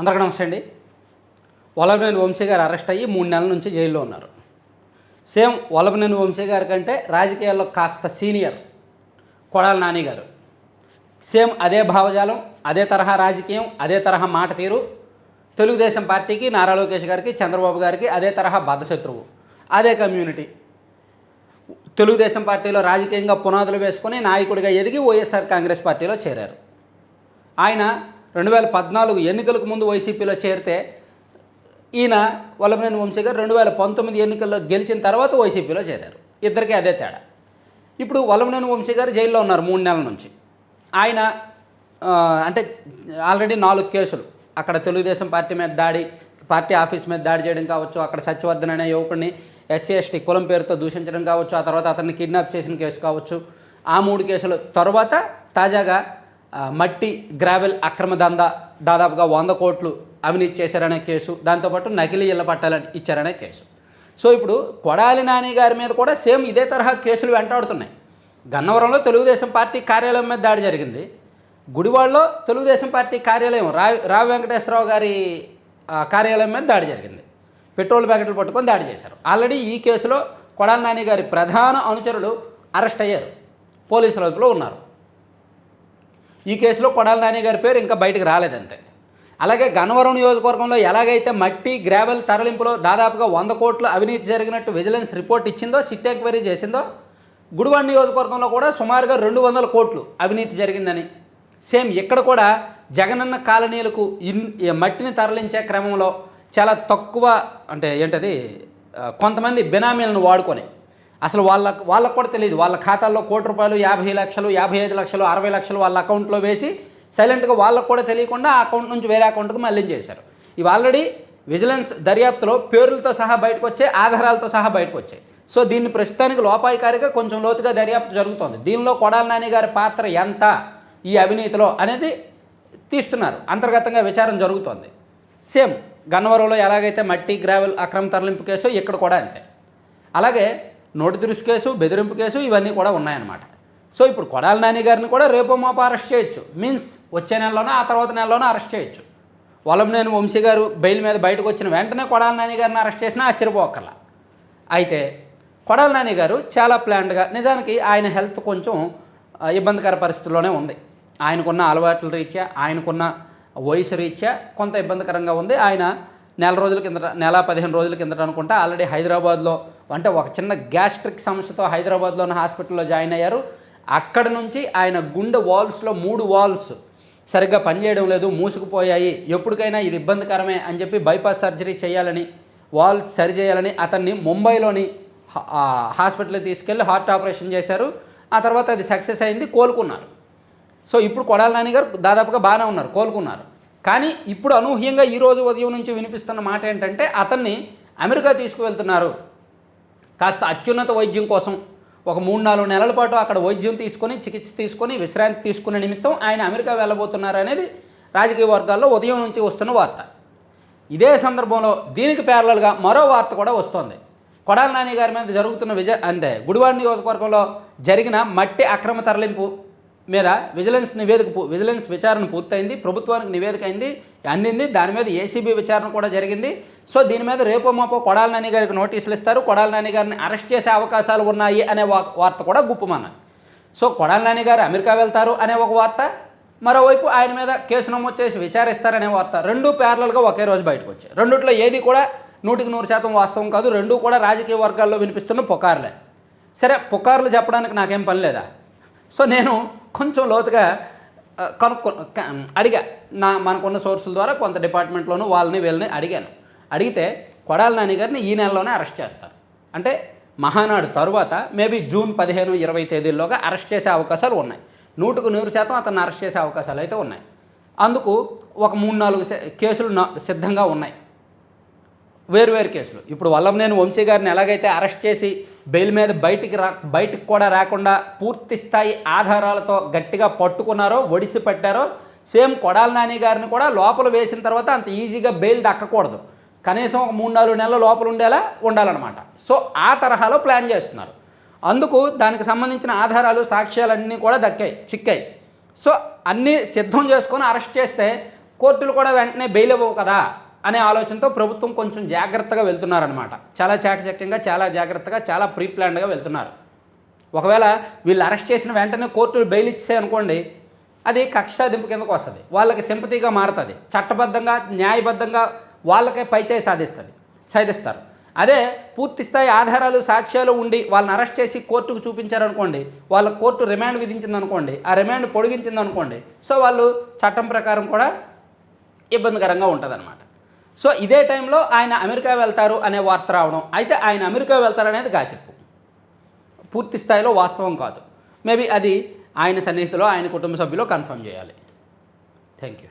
అందరికీ నమస్తే అండి. వల్లభనేని వంశీ గారు అరెస్ట్ అయ్యి మూడు నెలల నుంచి జైల్లో ఉన్నారు. సేమ్ వల్లభనేని వంశీ గారి కంటే రాజకీయాల్లో కాస్త సీనియర్ కొడాల నాని గారు. సేమ్ అదే భావజాలం అదే తరహా రాజకీయం అదే తరహా మాట తీరు. తెలుగుదేశం పార్టీకి నారా లోకేష్ గారికి చంద్రబాబు గారికి అదే తరహా బద్ధశత్రువు అదే కమ్యూనిటీ. తెలుగుదేశం పార్టీలో రాజకీయంగా పునాదులు వేసుకొని నాయకుడిగా ఎదిగి వైఎస్ఆర్ కాంగ్రెస్ పార్టీలో చేరారు. ఆయన రెండు వేల పద్నాలుగు ఎన్నికలకు ముందు వైసీపీలో చేరితే ఈయన వల్లభనేని వంశీ గారు రెండు వేల పంతొమ్మిది ఎన్నికల్లో గెలిచిన తర్వాత వైసీపీలో చేరారు. ఇద్దరికీ అదే తేడా. ఇప్పుడు వల్లభనేని వంశీ గారు జైల్లో ఉన్నారు మూడు నెలల నుంచి. ఆయన అంటే ఆల్రెడీ నాలుగు కేసులు అక్కడ తెలుగుదేశం పార్టీ మీద దాడి పార్టీ ఆఫీస్ మీద దాడి చేయడం కావచ్చు అక్కడ సత్యవర్ధన్ అనే యువకుడిని ఎస్సీ ఎస్టీ కులం పేరుతో దూషించడం కావచ్చు ఆ తర్వాత అతన్ని కిడ్నాప్ చేసిన కేసు కావచ్చు. ఆ మూడు కేసులు తర్వాత తాజాగా మట్టి గ్రావెల్ అక్రమ దందా దాదాపుగా వంద కోట్లు అవినీతి చేశారనే కేసు. దాంతోపాటు నకిలీ ఇళ్ళ పట్టాలని ఇచ్చారనే కేసు. సో ఇప్పుడు కొడాలి నాని గారి మీద కూడా సేమ్ ఇదే తరహా కేసులు వెంటాడుతున్నాయి. గన్నవరంలో తెలుగుదేశం పార్టీ కార్యాలయం మీద దాడి జరిగింది. గుడివాడలో తెలుగుదేశం పార్టీ కార్యాలయం రా రావి వెంకటేశ్వరరావు గారి కార్యాలయం మీద దాడి జరిగింది. పెట్రోల్ ప్యాకెట్లు పట్టుకొని దాడి చేశారు. ఆల్రెడీ ఈ కేసులో కొడాలి నాని గారి ప్రధాన అనుచరులు అరెస్ట్ అయ్యారు. పోలీసుల వైపులో ఉన్నారు. ఈ కేసులో కొడాల నాని గారి పేరు ఇంకా బయటకు రాలేదంతే. అలాగే గన్నవరం నియోజకవర్గంలో ఎలాగైతే మట్టి గ్రావెల్ తరలింపులో దాదాపుగా వంద కోట్ల అవినీతి జరిగినట్టు విజిలెన్స్ రిపోర్ట్ ఇచ్చిందో సిట్ ఎంక్వైరీ చేసిందో గుడివాడ నియోజకవర్గంలో కూడా సుమారుగా రెండు వందల కోట్లు అవినీతి జరిగిందని. సేమ్ ఇక్కడ కూడా జగనన్న కాలనీలకు ఇన్ మట్టిని తరలించే క్రమంలో చాలా తక్కువ అంటే ఏంటది కొంతమంది బినామీలను వాడుకొని అసలు వాళ్ళకు వాళ్ళకు కూడా తెలియదు. వాళ్ళ ఖాతాల్లో కోటి రూపాయలు యాభై లక్షలు యాభై ఐదు లక్షలు అరవై లక్షలు వాళ్ళ అకౌంట్లో వేసి సైలెంట్గా వాళ్ళకు కూడా తెలియకుండా ఆ అకౌంట్ నుంచి వేరే అకౌంట్కి మళ్ళీ చేశారు. ఇవి ఆల్రెడీ విజిలెన్స్ దర్యాప్తులో పేర్లతో సహా బయటకు వచ్చాయి ఆధారాలతో సహా బయటకు వచ్చాయి. సో దీన్ని ప్రస్తుతానికి లోపాయికారిగా కొంచెం లోతుగా దర్యాప్తు జరుగుతోంది. దీనిలో కొడాల నాని గారి పాత్ర ఎంత ఈ అవినీతిలో అనేది తీస్తున్నారు. అంతర్గతంగా విచారం జరుగుతోంది. సేమ్ గన్నవరంలో ఎలాగైతే మట్టి గ్రావెల్ అక్రమ తరలింపు కేసు ఇక్కడ కూడా అంతే. అలాగే నోటి దురుసు కేసు బెదిరింపు కేసు ఇవన్నీ కూడా ఉన్నాయన్నమాట. సో ఇప్పుడు కొడాలి నాని గారిని కూడా రేపో మాపో అరెస్ట్ చేయొచ్చు. మీన్స్ వచ్చే నెలలోనో ఆ తర్వాత నెలలోనో అరెస్ట్ చేయొచ్చు. వలంనేని వంశీ గారు బెయిల్ మీద బయటకు వచ్చిన వెంటనే కొడాలి నాని గారిని అరెస్ట్ చేసినా ఆశ్చర్యపోకల్లా అయితే కొడాలి నాని గారు చాలా ప్లాన్డ్గా నిజానికి ఆయన హెల్త్ కొంచెం ఇబ్బందికర పరిస్థితుల్లోనే ఉంది. ఆయనకున్న అలవాట్ల రీత్యా ఆయనకున్న వయసు రీత్యా కొంత ఇబ్బందికరంగా ఉంది. ఆయన నెల రోజుల కిందట నెల పదిహేను రోజుల కిందట అనుకుంటా ఆల్రెడీ హైదరాబాద్లో అంటే ఒక చిన్న గ్యాస్ట్రిక్ సమస్యతో హైదరాబాద్లోని హాస్పిటల్లో జాయిన్ అయ్యారు. అక్కడ నుంచి ఆయన గుండె వాల్స్లో మూడు వాల్స్ సరిగ్గా పనిచేయడం లేదు మూసుకుపోయాయి. ఎప్పటికైనా ఇది ఇబ్బందికరమే అని చెప్పి బైపాస్ సర్జరీ చేయాలని వాల్స్ సరి చేయాలని అతన్ని ముంబైలోని హాస్పిటల్కి తీసుకెళ్ళి హార్ట్ ఆపరేషన్ చేశారు. ఆ తర్వాత అది సక్సెస్ అయింది కోలుకున్నారు. సో ఇప్పుడు కొడాల నాని గారు దాదాపుగా బాగానే ఉన్నారు కోలుకున్నారు. కానీ ఇప్పుడు అనూహ్యంగా ఈ రోజు ఉదయం నుంచి వినిపిస్తున్న మాట ఏంటంటే అతన్ని అమెరికా తీసుకువెళ్తున్నారు. కాస్త అత్యున్నత వైద్యం కోసం ఒక మూడు నాలుగు నెలల పాటు అక్కడ వైద్యం తీసుకొని చికిత్స తీసుకొని విశ్రాంతి తీసుకునే నిమిత్తం ఆయన అమెరికా వెళ్ళబోతున్నారు అనేది రాజకీయ వర్గాల్లో ఉదయం నుంచి వస్తున్న వార్త. ఇదే సందర్భంలో దీనికి ప్యారలల్గా మరో వార్త కూడా వస్తోంది. కొడాల నాని గారి మీద జరుగుతున్న విజయ అంటే గుడివాడ నియోజకవర్గంలో జరిగిన మట్టి అక్రమ తరలింపు మీద విజిలెన్స్ నివేదిక విజిలెన్స్ విచారణ పూర్తయింది ప్రభుత్వానికి నివేదిక అయింది అందింది. దాని మీద ఏసీబీ విచారణ కూడా జరిగింది. సో దీని మీద రేపో మాపో కొడాల నాని గారికి నోటీసులు ఇస్తారు. కొడాల నాని గారిని అరెస్ట్ చేసే అవకాశాలు ఉన్నాయి అనే వార్త కూడా గుప్పమన్నది. సో కొడాల నాని గారు అమెరికా వెళ్తారు అనే ఒక వార్త మరోవైపు ఆయన మీద కేసు నమోదు చేసి విచారిస్తారనే వార్త రెండు ప్యారలల్గా ఒకే రోజు బయటకు వచ్చాయి. రెండిట్లో ఏది కూడా నూటికి నూరు శాతం వాస్తవం కాదు రెండు కూడా రాజకీయ వర్గాల్లో వినిపిస్తున్న పుకార్లే. సరే పుకార్లు చెప్పడానికి నాకేం పని లేదా? సో నేను కొంచెం లోతుగా కనుక్కో అడిగా. నా మనకున్న సోర్సుల ద్వారా కొంత డిపార్ట్మెంట్లోనూ వాళ్ళని వీళ్ళని అడిగాను. అడిగితే కొడాల నాని గారిని ఈ నెలలోనే అరెస్ట్ చేస్తారు. అంటే మహానాడు తరువాత మేబీ జూన్ పదిహేను ఇరవై తేదీల్లోగా అరెస్ట్ చేసే అవకాశాలు ఉన్నాయి. నూటుకు నూరు శాతం అతన్ని అరెస్ట్ చేసే అవకాశాలు అయితే ఉన్నాయి. అందుకు ఒక మూడు నాలుగు కేసులు సిద్ధంగా ఉన్నాయి. వేరువేరు కేసులు. ఇప్పుడు వల్లభనేని వంశీ గారిని ఎలాగైతే అరెస్ట్ చేసి బెయిల్ మీద బయటికి రా బయటికి కూడా రాకుండా పూర్తి స్థాయి ఆధారాలతో గట్టిగా పట్టుకున్నారో ఒడిసి పట్టారో సేమ్ కొడాల నాని గారిని కూడా లోపల వేసిన తర్వాత అంత ఈజీగా బెయిల్ దక్కకూడదు. కనీసం ఒక మూడు నాలుగు నెలల లోపల ఉండేలా ఉండాలన్నమాట. సో ఆ తరహాలో ప్లాన్ చేస్తున్నారు. అందుకు దానికి సంబంధించిన ఆధారాలు సాక్ష్యాలన్నీ కూడా దక్కాయి చిక్కాయి. సో అన్నీ సిద్ధం చేసుకొని అరెస్ట్ చేస్తే కోర్టులు కూడా వెంటనే బెయిల్ ఇవ్వవు కదా. అనే ఆలోచనతో ప్రభుత్వం కొంచెం జాగ్రత్తగా వెళ్తున్నారనమాట చాలా చాకచక్యంగా చాలా జాగ్రత్తగా చాలా ప్రీ ప్లాన్డ్గా వెళ్తున్నారు. ఒకవేళ వీళ్ళు అరెస్ట్ చేసిన వెంటనే కోర్టులు బెయిల్ ఇచ్చాయి అనుకోండి అది కక్ష సాధింపు కిందకు వస్తుంది. వాళ్ళకి సింపతిగా మారుతుంది. చట్టబద్ధంగా న్యాయబద్ధంగా వాళ్ళకే పైచేయి సాధిస్తుంది సాధిస్తారు. అదే పూర్తి స్థాయి ఆధారాలు సాక్ష్యాలు ఉండి వాళ్ళని అరెస్ట్ చేసి కోర్టుకు చూపించారనుకోండి వాళ్ళ కోర్టు రిమాండ్ విధించింది అనుకోండి ఆ రిమాండ్ పొడిగించిందనుకోండి సో వాళ్ళు చట్టం ప్రకారం కూడా ఇబ్బందికరంగా ఉంటుందన్నమాట. సో ఇదే టైంలో ఆయన అమెరికా వెళ్తారు అనే వార్త రావడం. అయితే ఆయన అమెరికా వెళ్తారనేది గాసిప్పు. పూర్తి స్థాయిలో వాస్తవం కాదు. మేబీ అది ఆయన సన్నిహితులో ఆయన కుటుంబ సభ్యులో కన్ఫర్మ్ చేయాలి. Thank you